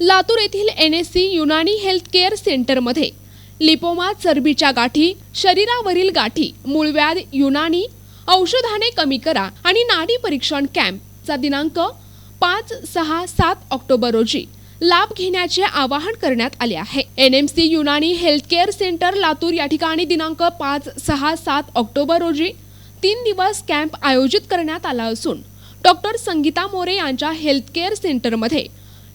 लातूर येथील N S C Unani health care सेंटरमध्ये lipoma चरबीच्या गाठी शरीरावरील गाठी मूळव्याध युनानी औषधाने कमी करा आणि नाडी परीक्षण कॅम्पचा दिनांक पाच सहा सात ऑक्टोबर रोजी लाभ घेण्याचे आवाहन करण्यात आले आहे. N M C Unani health care centre Latur या ठिकाणी दिनांक पाच सहा सात ऑक्टोबर रोजी तीन दिवस कॅम्प आयोजित करण्यात आला असून डॉक्टर संगीता मोरे यांच्या हेल्थ केअर सेंटरमध्ये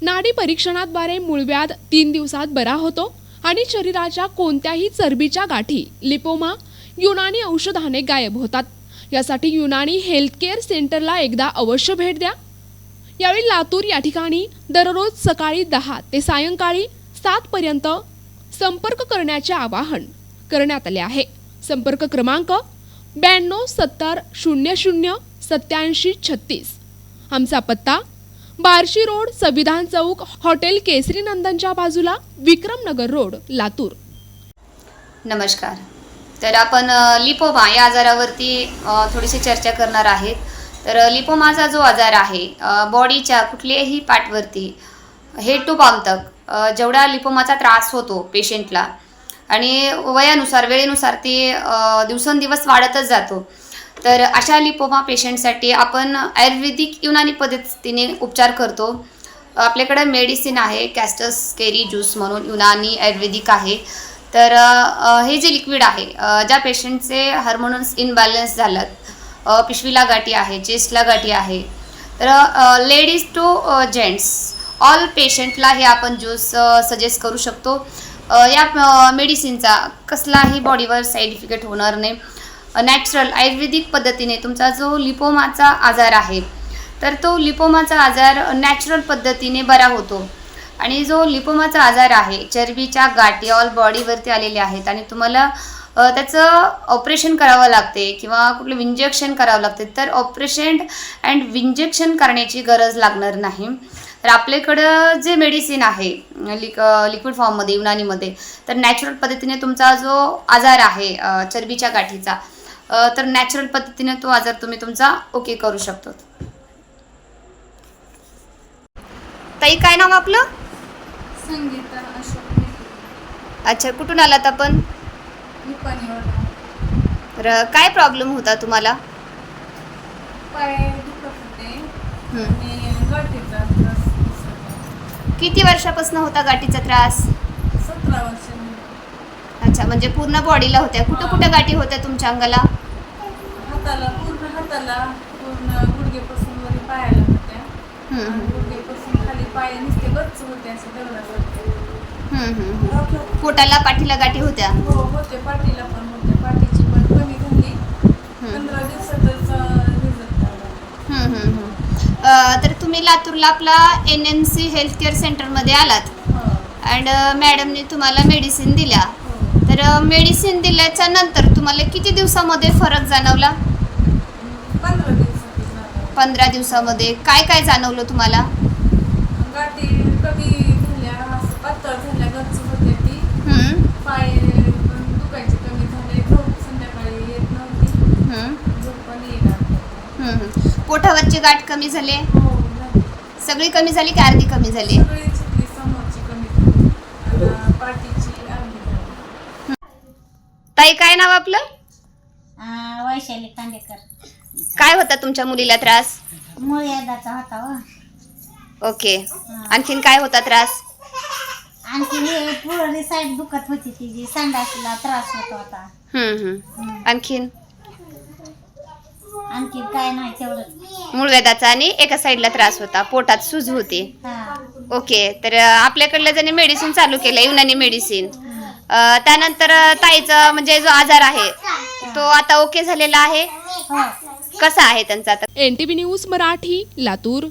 नाडी परीक्षणाद्वारे मूळव्याध तीन दिवसात बरा होतो आणि शरीराच्या कोणत्याही चरबीच्या गाठी लिपोमा युनानी औषधाने गायब होतात. यासाठी युनानी हेल्थ केअर सेंटरला एकदा अवश्य भेट द्या. यावेळी लातूर या ठिकाणी दररोज सकाळी दहा ते सायंकाळी सातपर्यंत संपर्क करण्याचे आवाहन करण्यात आले आहे. संपर्क क्रमांक ब्याण्णव सत्तर शून्य शून्य सत्याऐंशी छत्तीस. आमचा पत्ता बार्शी रोड संविधान चौक हॉटेल केसरी नंदनच्या बाजूला विक्रमनगर रोड लातूर. नमस्कार. तर आपण लिपोमा या आजारावरती थोडीशी चर्चा करणार आहेत. तर लिपोमाचा जो आजार आहे बॉडीच्या कुठल्याही पार्टवरती हेड टू पाम तक जेवढा लिपोमाचा त्रास होतो पेशंटला आणि वयानुसार वेळेनुसार ते दिवसेंदिवस वाढतच जातो. तर अशा लिपोमा पेशंटसाठी आपण आयुर्वेदिक युनानी पद्धतीने उपचार करतो. आपल्याकडे मेडिसिन आहे कॅस्टस केरी ज्यूस म्हणून युनानी आयुर्वेदिक आहे. तर हे जे लिक्विड आहे ज्या पेशंटचे हार्मोन्स इनबॅलन्स झालं पिशवीला गाठी आहे चेस्टला गाठी आहे तर लेडीज टू जेंट्स ऑल पेशंटला हे आपण ज्यूस सजेस्ट करू शकतो. या मेडिसिनचा कसलाही बॉडीवर साईड इफेक्ट होणार नाही. नॅचरल आयुर्वेदिक पद्धतीने तुमचा जो लिपोमाचा आजार आहे तर तो लिपोमाचा आजार नॅचरल पद्धतीने बरा होतो. आणि जो लिपोमाचा आजार आहे चरबीच्या गाठी ऑल बॉडीवरती आलेले आहेत आणि तुम्हाला त्याचं ऑपरेशन करावं लागते किंवा कुठलं इंजेक्शन करावं लागते तर ऑपरेशन अँड विंजेक्शन करण्याची गरज लागणार नाही. तर आपल्याकडं जे मेडिसिन आहे लिक लिक्विड फॉर्ममध्ये युनानीमध्ये तर नॅचरल पद्धतीने तुमचा जो आजार आहे चरबीच्या गाठीचा तर नॅचरल पद्धतीने तो आजार तुम्ही तुमचा ओके करू शकतो. ताई काय नाव आपलं? संगीता अशोक अच्छा कुठून आलात आपण? तर काय प्रॉब्लेम होता तुम्हाला? किती वर्षापासून होता गाठीचा त्रास? सतरा वर्ष अच्छा म्हणजे पूर्ण बॉडीला होत्या. कुठं कुठं गाठी होत्या तुमच्या अंगाला? हाताला पूर्ण गुडघेपासून वरी पायाला होत्या. गुडघेपासून खाली पाय नुसते गच्च होते असे. पोटाला पाठीला गाठी होत्या? हो होते पाठीला पण होते पाठीची पण कमी झाली. पंधरा दिवसातच रिझल्ट तर तुम्ही लातूरला आपला N M C health care सेंटरमध्ये आलात. हो. अँड मॅडमने तुम्हाला मेडिसिन दिल्या हो. तर मेडिसिन दिल्याच्या नंतर तुम्हाला किती दिवसामध्ये फरक जाणवला? पंधरा दिवसामध्ये? काय काय जाणवलं तुम्हाला? गाठी कमी झाल्या असं पातळ झाल्या गच्च होते ती. हं, पाय पण दुखायचे कमी झाले. झोप संध्याकाळी येत नव्हती. हं, झोप पण येणार हं, हं. पोटावरची गाठ कमी झाली? हो झाली. सगळी कमी झाली की अर्धी कमी झाली? सगळी चिकली समोरची कमी झाली. आणि पाठीची अर्धी झाली. ताई काय नाव आपलं? आ, वैशाली खांडेकर काय होता तुमच्या मुलीला त्रास? मूळ होता हो. ओके. आणखीन काय होता त्रास? आणखी हे पुरवली साईड दुखत होती तिची संडासला त्रास होत होता. हं, हं. आणखीन? आणखी काय नाही तेवढंच. मूळव्याधाचा आणि एका साईडला त्रास होता पोटात सूज होती. हा. ओके तर अं, आपल्याकडलं ज्याने मेडिसिन चालू केलं युनानी मेडिसिन अं, त्यानंतर अं, ताईचा म्हणजे जो आजार आहे तो आता ओके झालेला आहे? हो. कसा आहे त्यांचा आता? N news Marathi Latur.